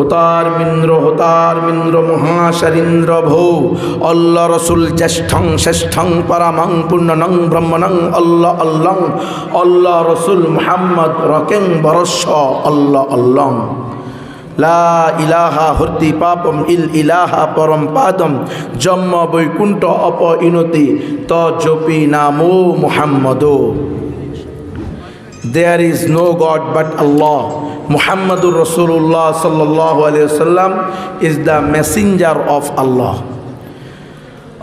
হোতার মিন্দ্র হোতার মিন্দ্র, মহাশরীন্দ্র ভৌ। অল্ল রসুল জ্যেষ্ঠং, শ্রেষ্ঠং, পরামং, পূর্ণনং ব্রহ্মণং অল্ল অল্লং। অল্ল রসুল মোহাম্মদ রকেং বরস্ব অল্ল অল্লং। লা ইলাহা হর্তি পাপম ইল ইলাহা পরম পাদম। জন্ম বৈকুণ্ঠ অপ ইনতি ত জপি নামো মুহাম্মদো। There is no God but Allah. Muhammadur Rasulullah sallallahu alayhi wasallam is the messenger of Allah.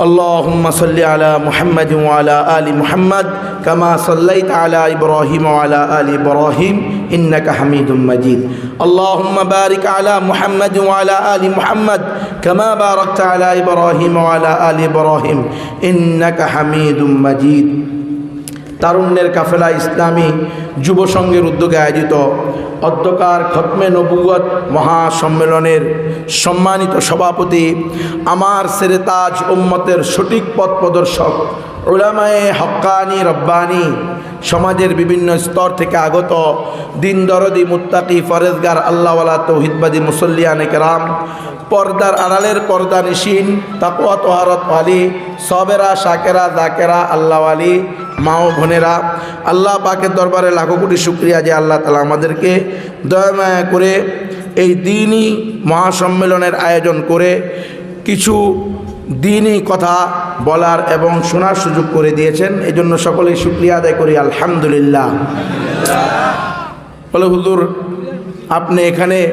اللهم صل على محمد وعلى آل محمد كما صليت على إبراهيم وعلى آل إبراهيم إنك حميد مجيد اللهم بارك على محمد وعلى آل محمد كما باركت على إبراهيم وعلى آل إبراهيم إنك حميد مجيد তারুণ্যের কাফেলা ইসলামী যুব সংঘের উদ্যোগে আয়োজিত অধ্যকার খতমে নবুয়ত মহাসম্মেলনের সম্মানিত সভাপতি, আমার সেরেতাজ উম্মতের সঠিক পথ প্রদর্শক ওলামায়ে হক্কানি, রব্বানি সমাজের বিভিন্ন স্তর থেকে আগত দিন দরদি মুত্তাকি ফরেজগার, আল্লাহওয়ালা তৌহিদবাদী মুসল্লিয়ান কেরাম, পর্দার আড়ালের পর্দা নিশিন তাকুয়া তোহারত, আলী, সবেরা, শাকেরা, জাকেরা আল্লাহ আলী মা ও আল্লাহ পাকের দরবারে লাখো কোটি শুক্রিয়া যে আল্লাহ তালা আমাদেরকে দয়ামায়া করে এই দিনই মহাসম্মেলনের আয়োজন করে কিছু দিনই কথা বলার এবং শোনার সুযোগ করে দিয়েছেন। এই জন্য সকলেই শুক্রিয়া আদায় করি, আলহামদুলিল্লাহ। বলে, হুজুর, আপনি এখানে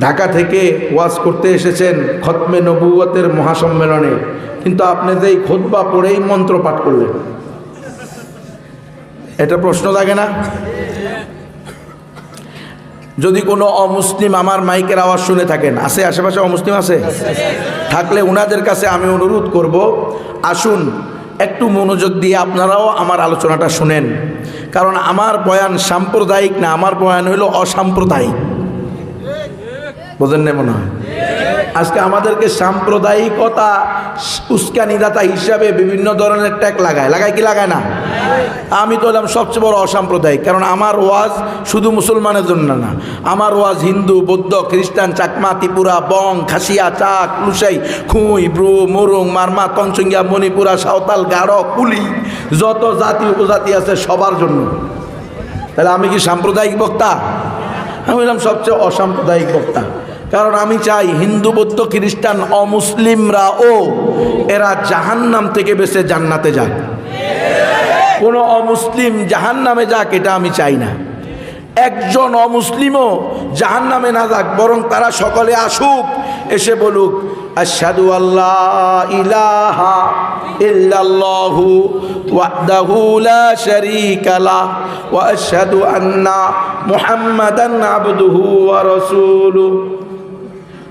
ঢাকা থেকে ওয়াজ করতে এসেছেন খতমে নবুয়তের মহাসম্মেলনে। কিন্তু আপনি যে এই খোদবা পড়েই মন্ত্র পাঠ করলেন। এটা প্রশ্ন লাগে না? যদি কোনো অমুসলিম আমার মাইকের আওয়াজ শুনে থাকেন, আছে আশেপাশে অমুসলিম আছে? থাকলে ওনাদের কাছে আমি অনুরোধ করব, আসুন, একটু মনোযোগ দিয়ে আপনারাও আমার আলোচনাটা শুনেন। কারণ আমার বয়ান সাম্প্রদায়িক না, আমার বয়ান হইল অসাম্প্রদায়িক। বোঝেন না মনে হয়? আজকে আমাদেরকে সাম্প্রদায়িকতা, উস্কানিদাতা হিসাবে বিভিন্ন ধরনের ট্যাগ লাগায়। লাগায় কি লাগায় না? আমি তো হলাম সবচেয়ে বড় অসাম্প্রদায়িক, কারণ আমার ওয়াজ শুধু মুসলমানের জন্য না আমার ওয়াজ হিন্দু, বৌদ্ধ, খ্রিস্টান, চাকমা, ত্রিপুরা, বং, খাসিয়া, চাক, লুসাই, খুঁই, ব্রু, মুরুং, মারমা তঞ্চঙ্গিয়া মণিপুরা, সাঁওতাল গাঢ় কুলি, যত জাতি, উপজাতি আছে সবার জন্য। তাহলে আমি কি সাম্প্রদায়িক বক্তা? আমি বললাম সবচেয়ে অসাম্প্রদায়িক বক্তা। কারণ আমি চাই হিন্দু, বৌদ্ধ, খ্রিস্টান, অমুসলিমরা ও এরা জাহান্নাম থেকে বেঁচে জান্নাতে যাক। কোনো অমুসলিম জাহান নামে যাক এটা আমি চাই না। একজন অমুসলিমও জাহান নামে না যাক, বরং তারা সকলে আসুক, এসে বলুক আসাদু আল্লাহ ইলাহা ইল্লাল্লাহু আন্না মুহাম্মাদান আবদুহু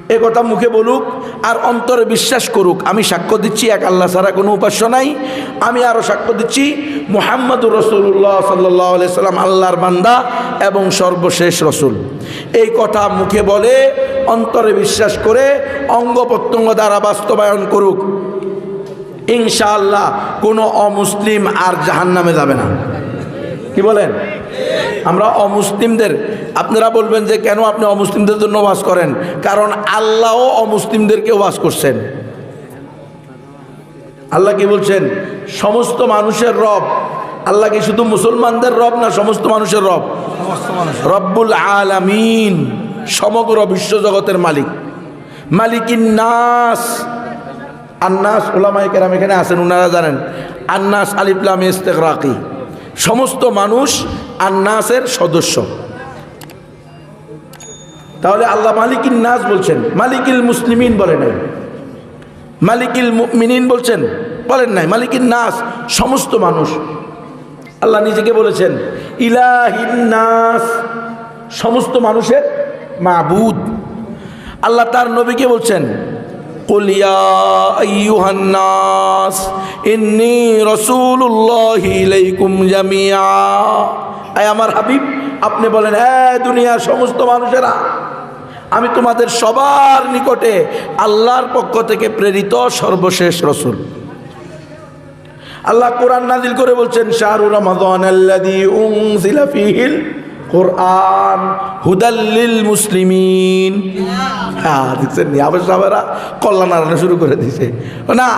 এ কথা মুখে বলুক আর অন্তরে বিশ্বাস করুক। আমি সাক্ষ্য দিচ্ছি, এক আল্লাহ ছাড়া কোনো উপাস্য নাই। আমি আরও সাক্ষ্য দিচ্ছি, মোহাম্মদুর রসুল্লাহ সাল্লাহ সাল্লাম আল্লাহর বান্দা এবং সর্বশেষ রসুল। এই কথা মুখে বলে, অন্তরে বিশ্বাস করে, অঙ্গ প্রত্যঙ্গ দ্বারা বাস্তবায়ন করুক। ইনশাআল্লাহ কোনো অমুসলিম আর জাহান নামে যাবে না। কি বলেন? আমরা অমুসলিমদের আপনারা বলবেন যে কেন আপনি অমুসলিমদের জন্য ওয়াজ করেন? কারণ আল্লাহও অমুসলিমদেরকে ওয়াজ করছেন। আল্লাহ কি বলছেন? সমস্ত মানুষের রব আল্লাহ কি শুধু মুসলমানদের রব না সমস্ত মানুষের রব? রব্বুল আলামিন সমগ্র বিশ্বজগতের মালিক। মালিকিন নাস। আন্নাস ওলামাই কেরাম এখানে আছেন ওনারা জানেন আন্নাস আলিফলাম ইস্তেকরাকি সমস্ত মানুষ আন্নাসের সদস্য। তাহলে আল্লাহ মালিকিন নাজ বলছেন, মালিকিল মুসলিমিন বলে নাই। মালিকিল মিনিন বলছেন, বলেন নাই, মালিকিন নাস সমস্ত মানুষ। আল্লাহ নিজেকে বলেছেন, ইলাহিন নাস সমস্ত মানুষের মাবুদ। আল্লাহ তার নবীকে বলছেন কলিয়া রসুল্লাহ আয় আমার হাবিব, আপনি বলেন হ্যাঁ দুনিয়ার সমস্ত মানুষেরা, আমি তোমাদের সবার নিকটে আল্লাহর পক্ষ থেকে প্রেরিত সর্বশেষ রসুল। আল্লাহ কোরআন নাজিল করে বলছেন, শাহরু রহমান কোরআন হুদাল্লিল মুসলিমিন। হ্যাঁ কল্যাণ শুরু করে না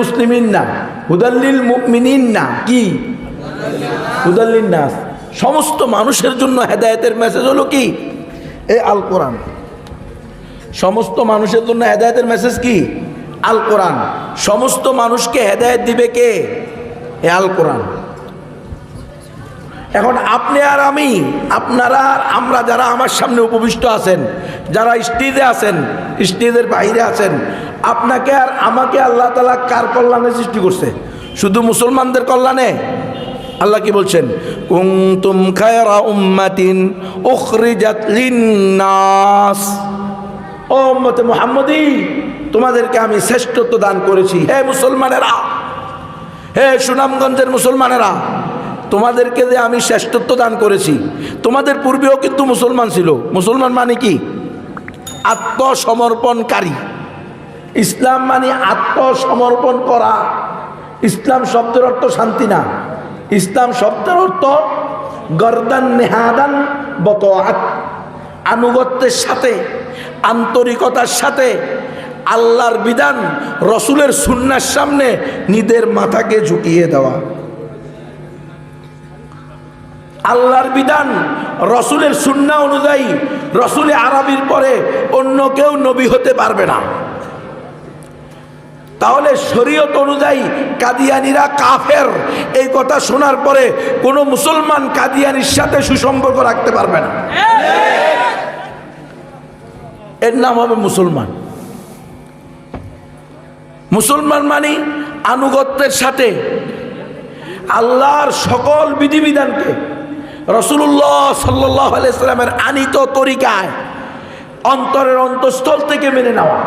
মুসলিমিন না না, কি? হুদাল্লিন নাস। সমস্ত মানুষের জন্য হেদায়েতের মেসেজ হলো কি? এই আল কোরআন সমস্ত মানুষের জন্য হেদায়তের মেসেজ কি? আল কোরআন সমস্ত মানুষকে হেদায়েত দিবে কে? এ আল কোরআন এখন আপনি আর আমি, আপনারা আর আমরা যারা আমার সামনে উপবিষ্ট আছেন, যারা স্টেজে আছেন, স্টেজের বাইরে আছেন, আপনাকে আর আমাকে আল্লাহ তালা কার কল্যাণে সৃষ্টি করছে? শুধু মুসলমানদের কল্যাণে? আল্লাহ কি বলছেন? কুনতুম খায়রা উম্মাতিন উখরিজাত লিন্নাস। ও উম্মতে মুহাম্মদী, তোমাদেরকে আমি শ্রেষ্ঠত্ব দান করেছি। হে মুসলমানেরা, হে সুনামগঞ্জের মুসলমানেরা, তোমাদেরকে যে আমি শ্রেষ্ঠত্ব দান করেছি, তোমাদের পূর্বেও কিন্তু মুসলমান ছিল। মুসলমান মানে কি? আত্মসমর্পণকারী। ইসলাম মানে আত্মসমর্পণ করা। ইসলাম শব্দের অর্থ শান্তি না। ইসলাম শব্দের অর্থ গর্দান নেহাদান বত আনুগত্যের সাথে, আন্তরিকতার সাথে, আল্লাহর বিধান, রসুলের সুন্নার সামনে নিজের মাথাকে ঝুঁকিয়ে দেওয়া। আল্লাহর বিধান, রসুলের সুন্না অনুযায়ী রসুলে আরবির পরে অন্য কেউ নবী হতে পারবে না। তাহলে শরীয়ত অনুযায়ী কাদিয়ানিরা কাফের। এই কথা শোনার পরে কোনো মুসলমান কাদিয়ানির সাথে সুসম্পর্ক রাখতে পারবে না। এর নাম হবে মুসলমান। মুসলমান মানে আনুগত্যের সাথে আল্লাহর সকল বিধিবিধানকে রসুল্লাহ সাল্লাহ আলাইস্লামের আনিত তরিকায় অন্তরের অন্তঃস্থল থেকে মেনে নেওয়া।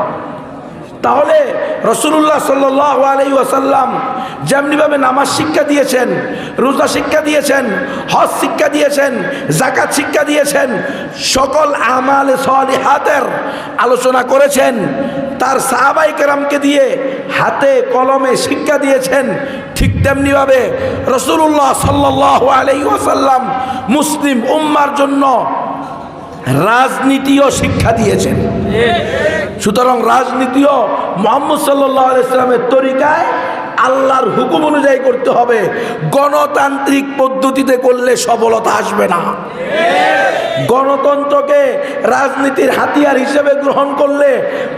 তাহলে রসুল্লাহ সাল্লাহ আলাই ওয়াসাল্লাম যেমনিভাবে নামাজ শিক্ষা দিয়েছেন, রোজা শিক্ষা দিয়েছেন, হজ শিক্ষা দিয়েছেন জাকাত শিক্ষা দিয়েছেন, সকল আমাল হাতের আলোচনা করেছেন, তার সাহাবাই কেরামকে দিয়ে হাতে কলমে শিক্ষা দিয়েছেন, ঠিক তেমনিভাবে রসুল্লাহ সাল্লাহ আলাই ওয়াসাল্লাম মুসলিম উম্মার জন্য রাজনীতিও শিক্ষা দিয়েছেন। সুতরাং রাজনীতিও মোহাম্মদ সাল্লাহ ইসলামের তরিকায় আল্লাহর হুকুম অনুযায়ী করতে হবে। গণতান্ত্রিক পদ্ধতিতে করলে সফলতা আসবে না। গণতন্ত্রকে রাজনীতির হাতিয়ার হিসেবে গ্রহণ করলে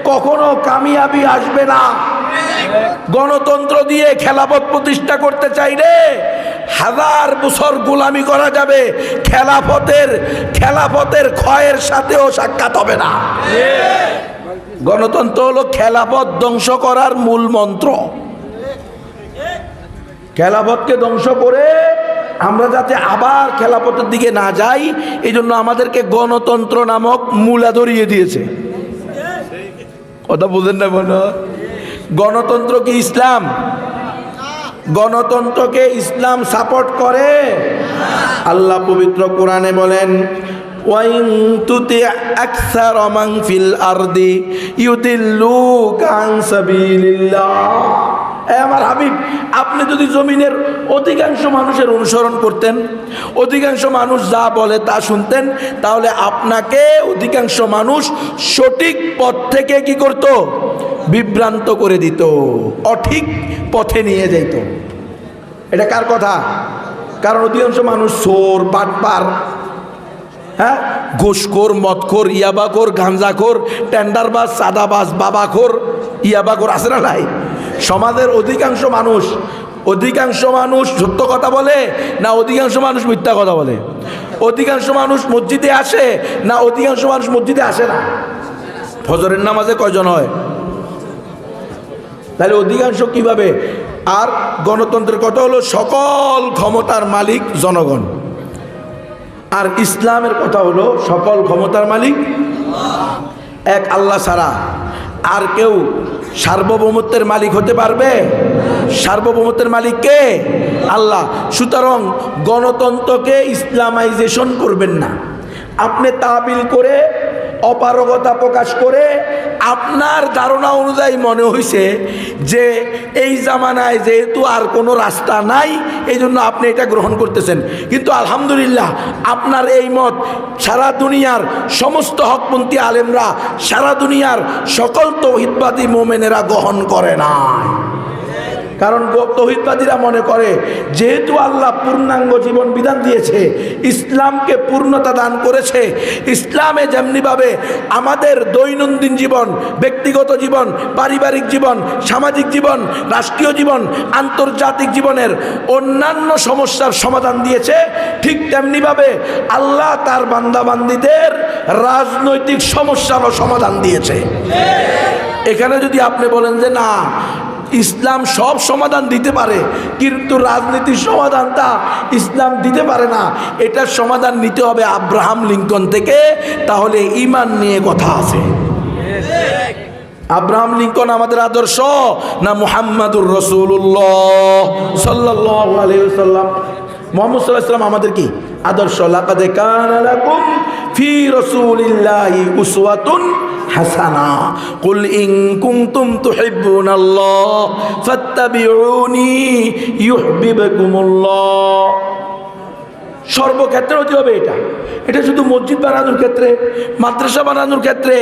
কখনো কামিয়াবি আসবে না। গণতন্ত্র দিয়ে খেলাপথ প্রতিষ্ঠা করতে চাইলে হাজার বছর গোলামি করা যাবে। খেলাফতের খেলাফতের ক্ষয়ের সাথেও সাক্ষাৎ হবে না। গণতন্ত্র হলো খেলাপথ ধ্বংস করার মূল মন্ত্র। খেলাপথকে ধ্বংস করে আমরা যাতে আবার খেলাপথের দিকে না যাই এই জন্য আমাদেরকে গণতন্ত্র নামক মূলা ধরিয়ে দিয়েছে। কথা বুঝেন না মনে গণতন্ত্র কি ইসলাম? গণতন্ত্রকে ইসলাম সাপোর্ট করে? আল্লাহ পবিত্র কোরআনে বলেন ওয়াইন তুতি আকসার মান ফিল আরদি ইউদিল্লুকা আন সাবিলিল্লাহ। এ আমার হাবিব, আপনি যদি জমিনের অধিকাংশ মানুষের অনুসরণ করতেন, অধিকাংশ মানুষ যা বলে তা শুনতেন, তাহলে আপনাকে অধিকাংশ মানুষ সঠিক পথ থেকে কি করত? বিভ্রান্ত করে দিত, অঠিক পথে নিয়ে যেত এটা কার কথা? কারণ অধিকাংশ মানুষ সোর পাটপার হ্যাঁ? ঘুষখোর, মদখোর, ইয়াবাখোর, গাঞ্জাখোর, টেন্ডারবাজ, সাদাবাজ, বাবাখোর, ইয়াবাখোর আছে না নাই? সমাজের অধিকাংশ মানুষ অধিকাংশ মানুষ সত্য কথা বলে না অধিকাংশ মানুষ মিথ্যা কথা বলে? অধিকাংশ মানুষ মসজিদে আসে না অধিকাংশ মানুষ মসজিদে আসে না? ফজরের নামাজে কয়জন হয়? তাহলে অধিকাংশ কীভাবে? আর গণতন্ত্রের কথা হলো সকল ক্ষমতার মালিক জনগণ। আর ইসলামের কথা হলো সকল ক্ষমতার মালিক। এক আল্লাহ ছাড়া আর কেউ সার্বভৌমত্বের মালিক হতে পারবে? সার্বভৌমত্বের মালিক কে? আল্লাহ। সুতরাং গণতন্ত্রকে ইসলামাইজেশন করবেন না। আপনি তাবিল করে অপারগতা প্রকাশ করে আপনার ধারণা অনুযায়ী মনে হয়েছে যে এই জামানায় যেহেতু আর কোনো রাস্তা নাই এই জন্য আপনি এটা গ্রহণ করতেছেন। কিন্তু আলহামদুলিল্লাহ আপনার এই মত সারা দুনিয়ার সমস্ত হকপন্থী আলেমরা সারা দুনিয়ার সকল তৌহিদবাদী মোমেনেরা গ্রহণ করে না কারণ তৌহিদবাদীরা মনে করে, যেহেতু আল্লাহ পূর্ণাঙ্গ জীবন বিধান দিয়েছে, ইসলামকে পূর্ণতা দান করেছে, ইসলামে যেমনিভাবে আমাদের দৈনন্দিন জীবন, ব্যক্তিগত জীবন, পারিবারিক জীবন, সামাজিক জীবন, রাষ্ট্রীয় জীবন, আন্তর্জাতিক জীবনের অন্যান্য সমস্যার সমাধান দিয়েছে, ঠিক তেমনিভাবে আল্লাহ তার বান্দাবান্দিদের রাজনৈতিক সমস্যারও সমাধান দিয়েছে। এখানে যদি আপনি বলেন যে না ইসলাম সব সমাধান দিতে পারে, কিন্তু রাজনীতির সমাধানটা ইসলাম দিতে পারে না। এটার সমাধান নিতে হবে আব্রাহাম লিঙ্কন থেকে, তাহলে ইমান নিয়ে কথা আছে। আব্রাহাম লিঙ্কন আমাদের আদর্শ না মুহাম্মাদুর রসুল্লাহ সাল্লাহ আলাইসাল্লাম মোহাম্মদ সাল্লাহ সাল্লাম আমাদের কি? আদর্শ, লাকাদে কানা ফি রাসূলিল্লাহি উসওয়াতুন হাসানা। কুল ইন কুনতুম তুহিব্বুনাল্লাহ, ফাত্তাবিউনি সর্বক্ষেত্রে হতে হবে এটা? এটা শুধু মসজিদ বানানোর ক্ষেত্রে, মাদ্রাসা বানানোর ক্ষেত্রে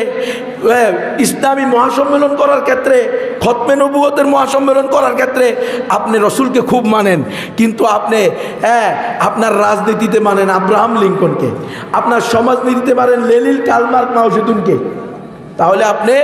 ইসলামী মহাসম্মেলন করার ক্ষেত্রে, খতমে নবুয়তের মহাসম্মেলন করার ক্ষেত্রে আপনি রসুলকে খুব মানেন। কিন্তু আপনি হ্যাঁ আপনার রাজনীতিতে মানেন আব্রাহাম লিঙ্কনকে। আপনার সমাজনীতিতে মানেন লেলিল কালমার্ক মাউসিদুনকে তাহলে আপনি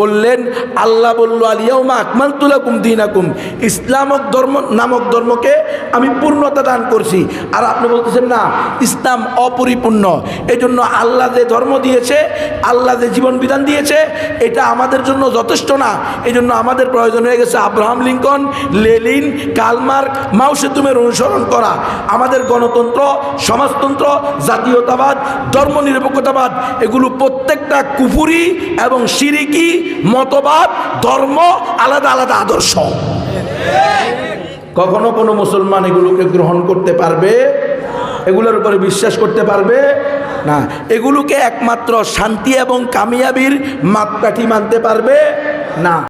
বললেন, আল্লাহ বলল আলিয়াউমা আকমাল তুলাকুম দিনাকুম। ইসলামক ধর্ম, নামক ধর্মকে আমি পূর্ণতা দান করছি। আর আপনি বলতেছেন, না, ইসলাম অপরিপূর্ণ। এই জন্য আল্লাহ যে ধর্ম দিয়েছে, আল্লাহ যে জীবন বিধান দিয়েছে, এটা আমাদের জন্য যথেষ্ট না। এই জন্য আমাদের প্রয়োজন হয়ে গেছে আব্রাহাম লিঙ্কন লেলিন কালমার্ক মাউসেতুমের অনুসরণ করা। আমাদের গণতন্ত্র, সমাজতন্ত্র, জাতীয়তাবাদ, ধর্মনিরপেক্ষতাবাদ, এগুলো প্রত্যেকটা কুফুরি এবং সিরিকি, মতবাদ, ধর্ম, আলাদা আলাদা আদর্শ। কখনো কোনো মুসলমান এগুলোকে গ্রহণ করতে পারবে? এগুলোর উপরে বিশ্বাস করতে পারবে? না। এগুলোকে একমাত্র শান্তি এবং কামিয়াবির মাপকাঠি মানতে পারবে? না।